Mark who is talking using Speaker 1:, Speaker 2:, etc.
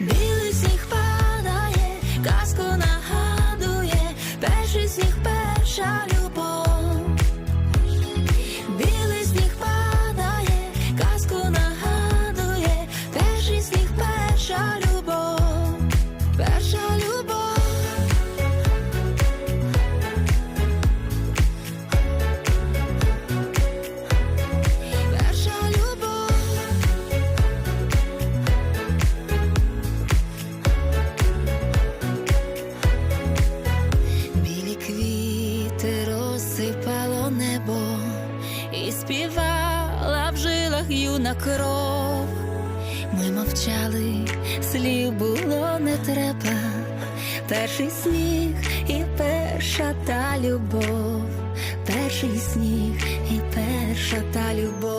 Speaker 1: Білий сніг падає, казку нагадує, перший сніг, перша любов. Квіти розсипало небо і співала в жилах юна кров. Ми мовчали, слів було не треба. Перший сніг і перша та любов, перший сніг і перша та любов.